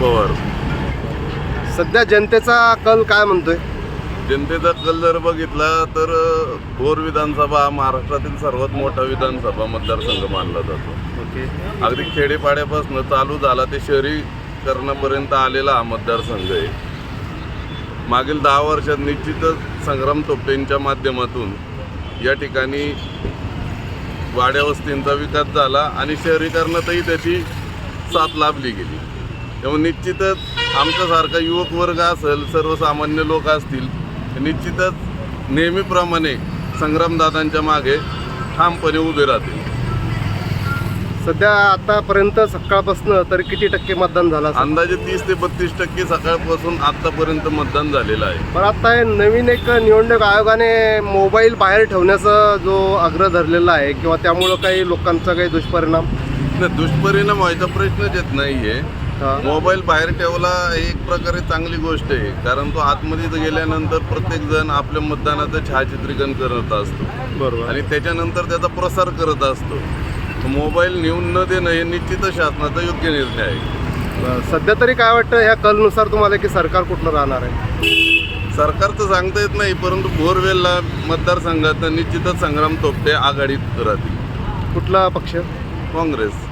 पवार सध्या जनतेचा कल काय म्हणतोय? जनतेचा कल जर बघितला तर भोर विधानसभा हा महाराष्ट्रातील सर्वात मोठा विधानसभा मतदारसंघ मानला जातो. अगदी खेडेपाड्यापासून चालू झाला ते शहरीकरणापर्यंत आलेला हा मतदारसंघ आहे. मागील दहा वर्षात निश्चितच संग्राम तोपटेंच्या माध्यमातून या ठिकाणी वाड्या वस्तींचा विकास झाला आणि शहरीकरणातही त्याची साथ लाभली गेली. त्यामुळे निश्चितच आमच्यासारखा युवक वर्ग असेल सर्वसामान्य लोक असतील निश्चितच नेहमीप्रमाणे संग्रामदादांच्या मागे ठामपणे उभे राहतील सध्या आतापर्यंत सकाळपासून तरी किती टक्के मतदान झालं? अंदाजे तीस ते बत्तीस टक्के सकाळपासून आतापर्यंत मतदान झालेलं आहे पण आता हे नवीन एक निवडणूक आयोगाने मोबाईल बाहेर ठेवण्याचा जो आग्रह धरलेला आहे किंवा त्यामुळं काही लोकांचा काही दुष्परिणाम नाही, दुष्परिणाम व्हायचा प्रश्नच येत नाहीये हा. मोबाईल बाहेर ठेवला एक प्रकारे चांगली गोष्ट आहे. कारण तो आतमध्ये गेल्यानंतर प्रत्येक जण आपल्या मतदानाचं छायाचित्रीकरण करत असतो. बरोबर. आणि त्याच्यानंतर त्याचा प्रसार करत असतो. मोबाईल नेऊन न देणं हे निश्चितच शासनाचा योग्य निर्णय आहे. सध्या तरी काय वाटतं ह्या कलनुसार तुम्हाला की सरकार कुठलं राहणार आहे? सरकारचं सांगता येत नाही परंतु बोरवेलला मतदारसंघात निश्चितच संग्राम तोपटे आघाडीत राहतील. कुठला पक्ष? काँग्रेस.